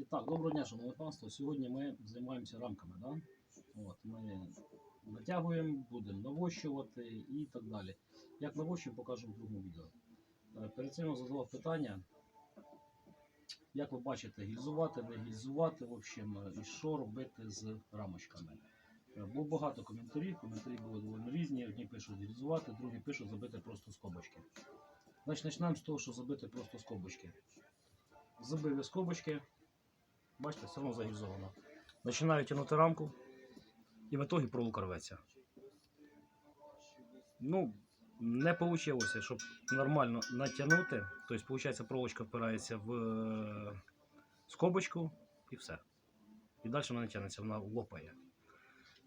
І доброго дня, шановне панство. Сьогодні ми займаємося рамками. Да? От, ми натягуємо, будемо навощувати і так далі. Як навощуємо, покажу в другому відео. Е, Перед цим я задавав питання, як ви бачите, гільзувати, не гільзувати, в общем, е, і що робити з рамочками. Е, Було багато коментарів, коментарі були доволі різні. Одні пишуть гільзувати, другі пишуть забити просто скобочки. Значить, почнемо з того, що забити просто скобочки. Забив я скобочки, бачите, все одно загільзовано. Починаю тягнути рамку, і в итогі проволока рветься. Ну, не вийшло, щоб нормально натягнути. Тобто, виходить, проволочка впирається в е, скобочку і все. І далі вона не тягнеться, вона лопає.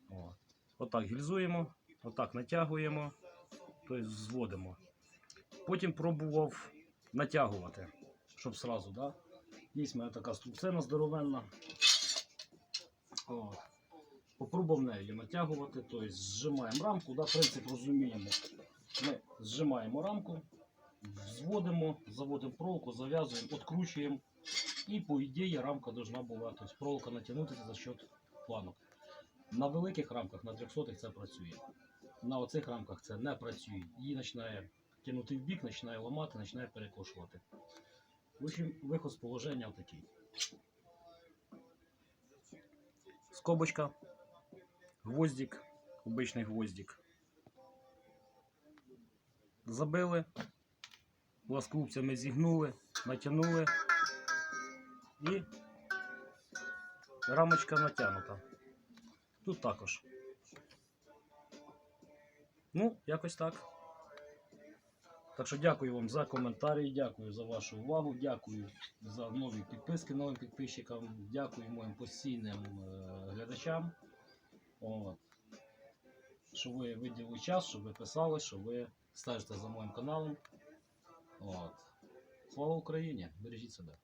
От. Отак гільзуємо, отак натягуємо, тобто зводимо. Потім пробував натягувати, щоб сразу, да? Мене така струбцина здоровенна. От. Попробував нею натягувати, тобто зжимаємо рамку, да? принцип розуміємо. Ми зжимаємо рамку, зводимо, заводимо проволоку, зав'язуємо, откручуємо. І по ідеї рамка должна була, тобто проволока натягнутися за счет планок. На великих рамках, на 300 це працює. На оцих рамках це не працює. Її починає тягнути в бік, починає ламати, починає перекошувати. В общем, виход з положення такий. Скобочка, гвоздик, обичний гвоздик. Забили, пласкупцями зігнули, натягнули і рамочка натягнута. Тут також. Ну, якось так. Так що дякую вам за коментарі, дякую за вашу увагу, дякую за нові підписки новим підписчикам, дякую моїм постійним е, глядачам. От. Що ви виділили час, що ви писали, що ви стежите за моїм каналом. От. Слава Україні! Бережіть себе!